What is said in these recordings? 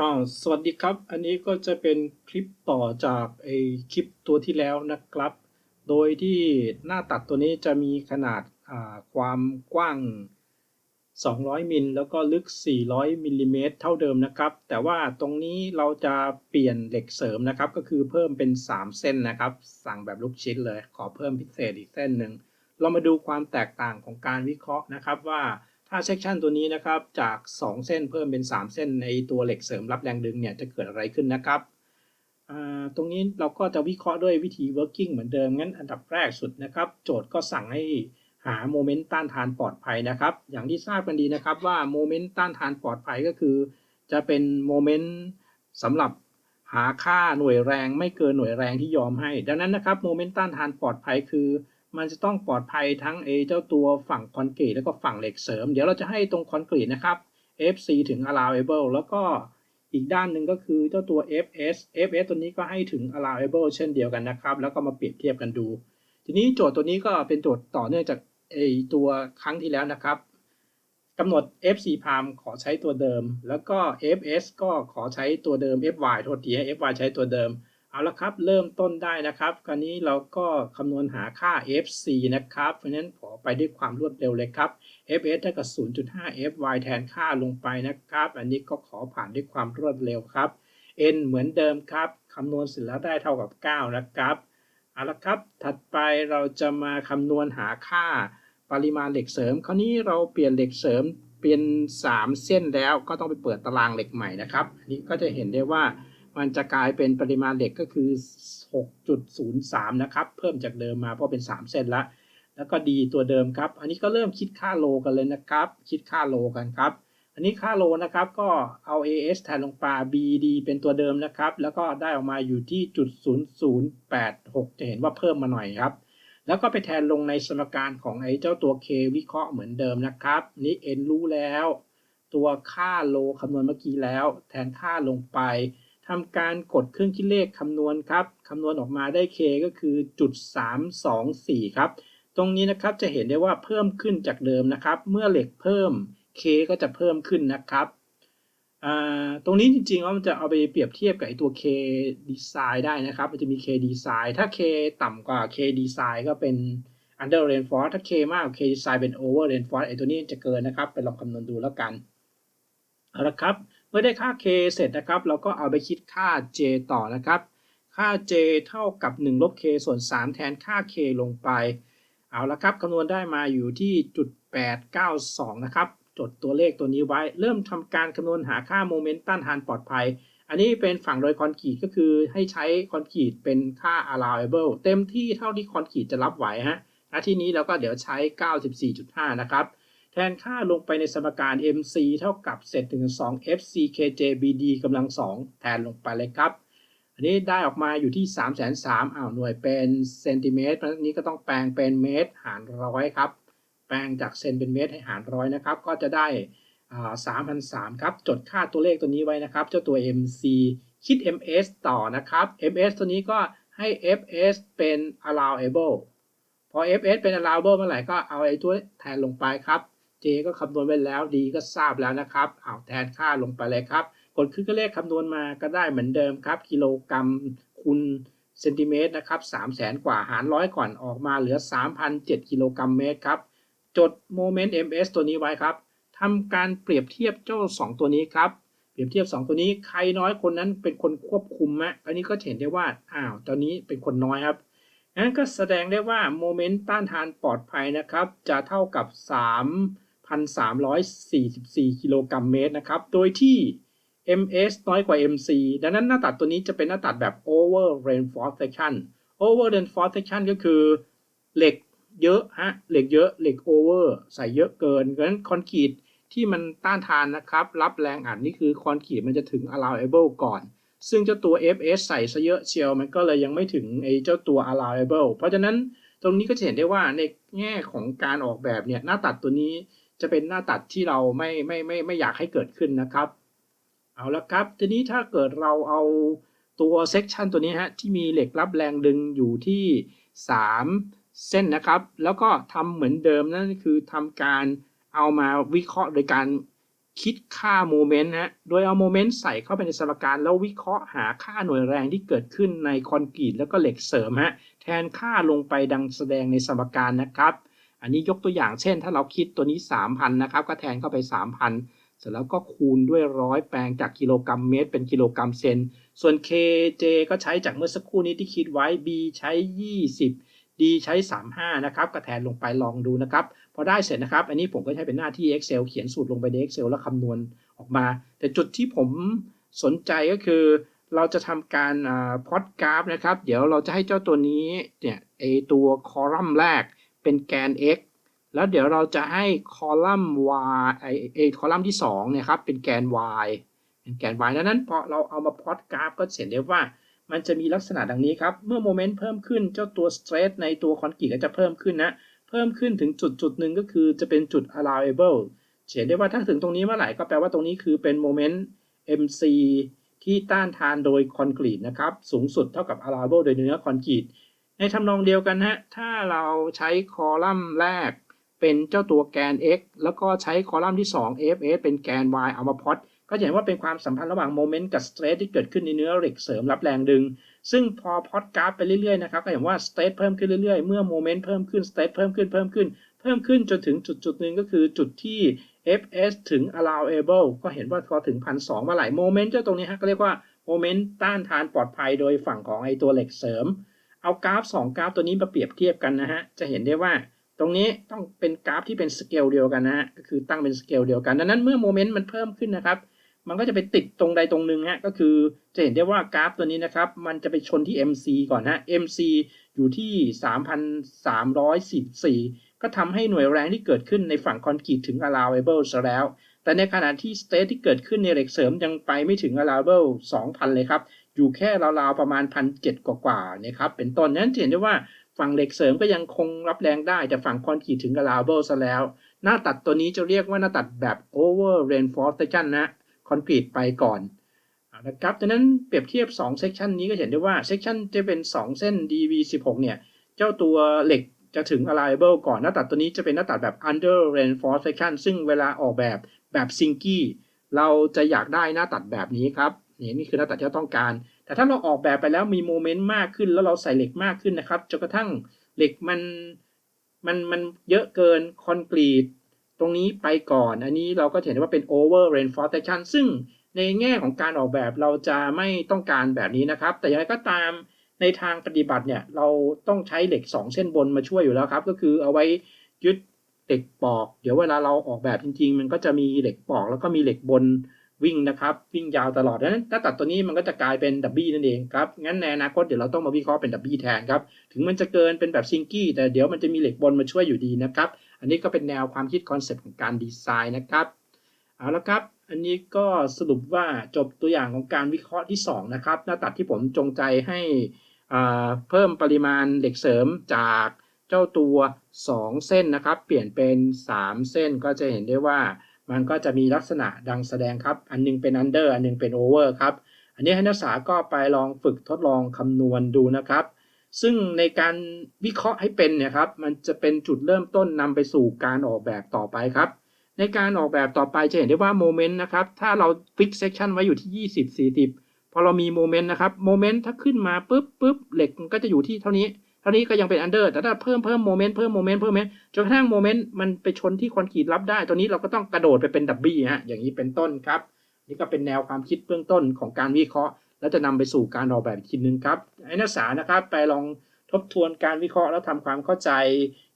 อ่าสวัสดีครับ อันนี้ก็จะเป็นคลิปต่อจากไอคลิปตัวที่แล้วนะครับ โดยที่หน้าตัดตัวนี้จะมีขนาดอ่าความกว้าง 200 มิลแล้วก็ลึก 400 มิลลิเมตรเท่าเดิมนะครับ แต่ว่าตรงนี้เราจะเปลี่ยนเหล็กเสริมนะครับ ก็คือเพิ่มเป็น 3 เส้นนะครับ สั่งแบบลูกชิ้นเลย ขอเพิ่มพิเศษอีกเส้นหนึ่ง เรามาดูความแตกต่างของการวิเคราะห์นะครับว่า ถ้าเซกชันตัวนี้นะครับ จาก 2 เส้นเพิ่มเป็น 3 เส้นในตัวเหล็กเสริมรับแรงดึงเนี่ยจะเกิดอะไรขึ้นนะครับ ตรงนี้เราก็จะวิเคราะห์ด้วยวิธี working เหมือนเดิม งั้นอันดับแรกสุดนะครับ โจทย์ก็สั่งให้หาโมเมนต์ต้านทานปลอดภัยนะครับ อย่างที่ทราบกันดีนะครับว่าโมเมนต์ต้านทานปลอดภัยก็คือ จะเป็นโมเมนต์สำหรับหาค่าหน่วยแรงไม่เกินหน่วยแรงที่ยอมให้ ดังนั้นนะครับโมเมนต์ต้านทานปลอดภัยคือ มันจะต้องปลอดภัยทั้งเอเจ้าตัวฝั่งคอนกรีตแล้วก็ฝั่งเหล็กเสริม เดี๋ยวเราจะให้ตรงคอนกรีตนะครับ FC ถึง allowable แล้วก็อีกด้านหนึ่งก็คือเจ้าตัว FS FS ตัวนี้ก็ให้ถึง allowable เช่นเดียวกันนะครับ แล้วก็มาเปรียบเทียบกันดู ทีนี้โจทย์ตัวนี้ก็เป็นโจทย์ต่อเนื่องจากไอตัวครั้งที่แล้วนะครับกำหนด FC prime ขอใช้ตัวเดิม แล้วก็ FS ก็ขอใช้ตัวเดิม FY โทษที FY ใช้ตัวเดิม เอาละครับ เริ่มต้นได้นะครับ คราวนี้เราก็คำนวณหาค่า FC นะครับ เพราะฉะนั้นขอไปด้วยความรวดเร็วเลยครับ fs เท่ากับ0.5 fy แทนค่าลงไปนะครับ อันนี้ก็ขอผ่านด้วยความรวดเร็วครับ n เหมือนเดิมครับคำนวณเสร็จแล้วได้เท่ากับ 9 นะครับเอาละครับ ถัดไปเราจะมาคำนวณหาค่าปริมาณเหล็กเสริม คราวนี้เราเปลี่ยนเหล็กเสริมเป็น 3 เส้นแล้วก็ต้องไปเปิดตารางเหล็กใหม่นะครับ อันนี้ก็จะเห็นได้ว่า มันจะกลายเป็นปริมาณเหล็กก็คือ 6.03 นะครับ เพิ่มจากเดิมมาเพราะเป็น 3 เส้นละ แล้วก็ดีตัวเดิมครับ อันนี้ก็เริ่มคิดค่าโลกันเลยนะครับ คิดค่าโลกันครับ อันนี้ค่าโลนะครับก็เอา AS แทนลงปลา BD เป็นตัวเดิมนะครับ แล้วก็ได้ออกมาอยู่ที่จุด0086 จะเห็นว่าเพิ่มมาหน่อยครับ แล้วก็ไปแทนลงในสมการของไอ้เจ้าตัว K วิเคราะห์เหมือนเดิมนะครับ นี้ N รู้แล้ว ตัวค่าโลคำนวณเมื่อกี้แล้ว แทนค่าลงไป ทำการกดเครื่องคิดเลขคำนวณครับคำนวณออกมาได้ k ก็คือจุด324 ครับ ตรงนี้นะครับจะเห็นได้ว่าเพิ่มขึ้นจากเดิมนะครับ เมื่อเหล็กเพิ่ม k ก็จะเพิ่มขึ้นนะครับตรงนี้จริงๆว่ามันจะเอาไปเปรียบเทียบกับตัว k design ได้นะครับ มันจะมี k design ถ้า k ต่ำกว่า k design ก็เป็น under reinforce ถ้า k มากกว่า k design เป็น over reinforce ไอตัวนี้จะเกินนะครับ ไปลองคำนวณดูแล้วกัน เอาละครับ มื่อได้ค่า k เสร็จนะครับ เราก็เอาไปคิดค่า j ต่อนะครับ ค่า j เท่ากับ 1 ลบ k ส่วน 3 แทนค่า k ลงไป เอาละครับคำนวณได้มาอยู่ที่จุด892 นะครับ จดตัวเลขตัวนี้ไว้ เริ่มทำการคำนวณหาค่าโมเมนต์ต้านทานปลอดภัย อันนี้เป็นฝั่งโดยคอนกรีตก็คือให้ใช้คอนกรีตเป็นค่า allowable เต็มที่เท่าที่คอนกรีตจะรับไหวฮะที่นี้เราก็เดี๋ยวใช้ 94.5 นะครับ แทนค่าลงไปในสมการ mc เท่ากับเศษถึง2 fc kj bd กำลัง 2 แทนลงไปเลยครับ อันนี้ได้ออกมาอยู่ที่ 3 3 0 0อ้าวหน่วยเป็นเซนติเมตรเพราะนี้ก็ต้องแปลงเป็นเมตรหารร้อยครับ แปลงจากเซนเป็นเมตรให้หารร้อยนะครับ ก็จะได้สามพันสามครับ จดค่าตัวเลขตัวนี้ไว้นะครับ เจ้าตัว mc คิด ms ต่อนะครับ ms ตัวนี้ก็ให้ fs เป็น allowable พอ fs เป็น allowable เมื่อไหร่ก็เอาไอ้ตัวแทนลงไปครับ J ก็คำนวณไว้แล้ว D ก็ทราบแล้วนะครับเอาแทนค่าลงไปเลยครับ กดขึ้นก็เลขคำนวณมาก็ได้เหมือนเดิมครับ กิโลกรัมคูณเซนติเมตรนะครับ3 0 0แสนกว่าหารร้อยก่อนออกมาเหลือ 3,007กิโลกรัมเมตรครับ จดโมเมนต์ ms ตัวนี้ไว้ครับทำการเปรียบเทียบเจ้า 2 ตัวนี้ครับ เปรียบเทียบ 2 ตัวนี้ใครน้อยคนนั้นเป็นคนควบคุมมะอันนี้ก็เห็นได้ว่า อ้าวตอนนี้เป็นคนน้อยครับนั้นก็แสดงได้ว่าโมเมนต์ต้านทานปลอดภัยนะครับ จะเท่ากับ 3 1,344 กิโลกรัมเมตรนะครับ โดยที่ ms น้อยกว่า mc ดังนั้นหน้าตัดตัวนี้จะเป็นหน้าตัดแบบ over reinforced section over reinforced section ก็คือเหล็กเยอะฮะ เหล็กเยอะเหล็ก over ใส่เยอะเกินเพราะฉะนั้นคอนกรีตที่มันต้านทานนะครับ รับแรงอัดนี่คือคอนกรีตมันจะถึง allowable ก่อน ซึ่งเจ้าตัว fs ใส่ซะเยอะเชียวมันก็เลยยังไม่ถึงไอ้เจ้าตัว allowable เพราะฉะนั้นตรงนี้ก็จะเห็นได้ว่าในแง่ของการออกแบบเนี่ยหน้าตัดตัวนี้ จะเป็นหน้าตัดที่เราไม่ไม่ไม่ไม่อยากให้เกิดขึ้นนะครับ เอาละครับ ทีนี้ถ้าเกิดเราเอาตัวเซกชันตัวนี้ฮะที่มีเหล็กรับแรงดึงอยู่ที่ 3 เส้นนะครับ แล้วก็ทำเหมือนเดิมนั่นคือทำการเอามาวิเคราะห์โดยการคิดค่าโมเมนต์นะโดยเอาโมเมนต์ใส่เข้าไปในสมการแล้ววิเคราะห์หาค่าหน่วยแรงที่เกิดขึ้นในคอนกรีตแล้วก็เหล็กเสริมฮะ แทนค่าลงไปดังแสดงในสมการนะครับ อันนี้ยกตัวอย่างเช่น ถ้าเราคิดตัวนี้ 3,000นะครับก็แทนเข้าไป 3,000 เสร็จแล้วก็คูณด้วยร้อยแปลงจากกิโลกรัมเมตร เป็นกิโลกรัมเซน ส่วน kj ก็ใช้จากเมื่อสักครู่นี้ที่คิดไว้ b ใช้ 20 d ใช้ 35 นะครับก็แทนลงไปลองดูนะครับ พอได้เสร็จนะครับ อันนี้ผมก็ใช้เป็นหน้าที่ Excel เขียนสูตรลงไปใน Excel แล้วคำนวณออกมา แต่จุดที่ผมสนใจก็คือเราจะทำการพอดกราฟนะครับ เดี๋ยวเราจะให้เจ้าตัวนี้เนี่ยไอตัวคอลัมน์แรก เป็นแกน x แล้วเดี๋ยวเราจะให้คอลัมน์ y ไอไอคอลัมน์ที่2เนี่ยครับเป็นแกน y เป็นแกน y ดังนั้นพอเราเอามาพอดกราฟก็เห็นได้ว่ามันจะมีลักษณะดังนี้ครับ เมื่อโมเมนต์เพิ่มขึ้นเจ้าตัวสเตรทในตัวคอนกรีตก็จะเพิ่มขึ้นนะ เพิ่มขึ้นถึงจุดจุดหนึ่งก็คือจะเป็นจุด allowable เห็นได้ว่าถ้าถึงตรงนี้เมื่อไหร่ก็แปลว่าตรงนี้คือเป็นโมเมนต์ mc ที่ต้านทานโดยคอนกรีตนะครับ สูงสุดเท่ากับ allowable โดยเนื้อคอนกรีต ในทำนองเดียวกันฮะถ้าเราใช้คอลัมน์แรกเป็นเจ้าตัวแกน x แล้วก็ใช้คอลัมน์ที่ 2 fs เป็นแกน y เอามาพอดก็จะเห็นว่าเป็นความสัมพันธ์ระหว่างโมเมนต์กับสเตรทที่เกิดขึ้นในเนื้อเหล็กเสริมรับแรงดึง ซึ่งพอพอดกราฟไปเรื่อยๆนะครับก็เห็นว่าสเตรทเพิ่มขึ้นเรื่อยๆ เมื่อโมเมนต์เพิ่มขึ้นสเตรทเพิ่มขึ้นเพิ่มขึ้น เพิ่มขึ้นจนถึงจุดจุดหนึ่งก็คือจุดที่ fs ถึง allowable ก็เห็นว่าพอถึงพันสองมื่อไหร่โมเมนต์เจ้าตรงนี้ฮะก็เรียกว่าโมเมนต์ต้านทานปลอดภัยโดยฝั่งของไอตัวเหล็กเสริม เอากราฟ 2 กราฟตัวนี้มาเปรียบเทียบกันนะฮะ จะเห็นได้ว่าตรงนี้ต้องเป็นกราฟที่เป็นสเกลเดียวกันนะฮะ ก็คือตั้งเป็นสเกลเดียวกัน ดังนั้นเมื่อโมเมนต์มันเพิ่มขึ้นนะครับ มันก็จะไปติดตรงใดตรงหนึ่งฮะ ก็คือจะเห็นได้ว่ากราฟตัวนี้นะครับ มันจะไปชนที่ MC ก่อนนะ MC อยู่ที่ 3,344 ก็ทำให้หน่วยแรงที่เกิดขึ้นในฝั่งคอนกรีตถึง allowable ซะแล้ว แต่ในขณะที่ state ที่เกิดขึ้นในเหล็กเสริมยังไปไม่ถึง allowable 2,000 เลยครับ อยู่แค่ราวๆประมาณพันเจ็ดกว่าๆนะครับเป็นต้นนั้นเห็นได้ว่าฝั่งเหล็กเสริมก็ยังคงรับแรงได้ แต่ฝั่งคอนกรีตถึง allowable ซะแล้ว หน้าตัดตัวนี้จะเรียกว่าหน้าตัดแบบ over reinforcement นะคอนกรีตไปก่อนนะครับดังนั้นเปรียบเทียบ2 section นี้ก็เห็นได้ว่า section จะเป็น 2 เส้น dv16 เนี่ยเจ้าตัวเหล็กจะถึง allowable ก่อนหน้าตัดตัวนี้จะเป็นหน้าตัดแบบ under reinforced section ซึ่งเวลาออกแบบแบบซิงกี้เราจะอยากได้หน้าตัดแบบนี้ครับ นี่นี่คือหน้าตัดที่เราต้องการ แต่ถ้าเราออกแบบไปแล้วมีโมเมนต์มากขึ้น แล้วเราใส่เหล็กมากขึ้นนะครับจนกระทั่งเหล็กมันมันมันเยอะเกินคอนกรีตตรงนี้ไปก่อน อันนี้เราก็เห็นว่าเป็น over reinforcement ซึ่งในแง่ของการออกแบบเราจะไม่ต้องการแบบนี้นะครับ แต่อย่างไรก็ตามในทางปฏิบัติเนี่ยเราต้องใช้เหล็ก 2 เส้นบนมาช่วยอยู่แล้วครับ ก็คือเอาไว้ยึดเหล็กปอก เดี๋ยวเวลาเราออกแบบจริง ๆ มันก็จะมีเหล็กปอกแล้วก็มีเหล็กบน วิ่งนะครับ วิ่งยาวตลอดดังนั้นถ้าตัดตัวนี้มันก็จะกลายเป็นดับบี้นั่นเองครับงั้นในอนาคตเดี๋ยวเราต้องมาวิเคราะห์เป็นดับบี้แทนครับถึงมันจะเกินเป็นแบบซิงกี้แต่เดี๋ยวมันจะมีเหล็กบนมาช่วยอยู่ดีนะครับอันนี้ก็เป็นแนวความคิดคอนเซปต์ของการดีไซน์นะครับเอาละครับ อันนี้ก็สรุปว่าจบตัวอย่างของการวิเคราะห์ที่ 2 นะครับ หน้าตัดที่ผมจงใจให้เพิ่มปริมาณเหล็กเสริมจากเจ้าตัว 2 เส้นนะครับ เปลี่ยนเป็น 3 เส้นก็จะเห็นได้ว่า มันก็จะมีลักษณะดังแสดงครับ อันนึงเป็น under อันนึงเป็น over ครับ อันนี้ให้นักศึกษาก็ไปลองฝึกทดลองคำนวณดูนะครับ ซึ่งในการวิเคราะห์ให้เป็นเนี่ยครับ มันจะเป็นจุดเริ่มต้นนำไปสู่การออกแบบต่อไปครับ ในการออกแบบต่อไปจะเห็นได้ว่าโมเมนต์นะครับ ถ้าเราฟิกเซ c ชันไว้อยู่ที่ 20 40 พอเรามีโมเมนต์นะครับ โมเมนต์ถ้าขึ้นมาปุ๊บปุ๊บเหล็กมันก็จะอยู่ที่เท่านี้ ท่านี้ก็ยังเป็นอันเดอร์ แต่ถ้าเพิ่มเพิ่มโมเมนต์เพิ่มโมเมนต์เพิ่มโมเมนต์จนกระทั่งโมเมนต์มันไปชนที่คอนกรีตรับได้ ตัวนี้เราก็ต้องกระโดดไปเป็นดับบี้ฮะ อย่างนี้เป็นต้นครับ นี่ก็เป็นแนวความคิดเบื้องต้นของการวิเคราะห์ แล้วจะนำไปสู่การออกแบบอีกทีนึงครับให้นักศึกษานะครับ ไปลองทบทวนการวิเคราะห์แล้วทำความเข้าใจ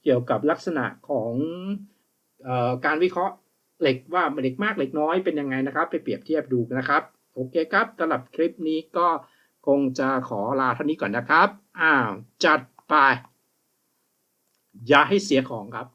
เกี่ยวกับลักษณะของออการวิเคราะห์เหล็กว่าเหล็กมากเหล็กน้อยเป็นยังไงนะครับ ไปเปรียบเทียบดูนะครับโอเคครับสำหรับคลิปนี้ก็คงจะขอลาเท่านี้ก่อนนะครับอ้าวจัด ไป อย่าให้เสียของครับ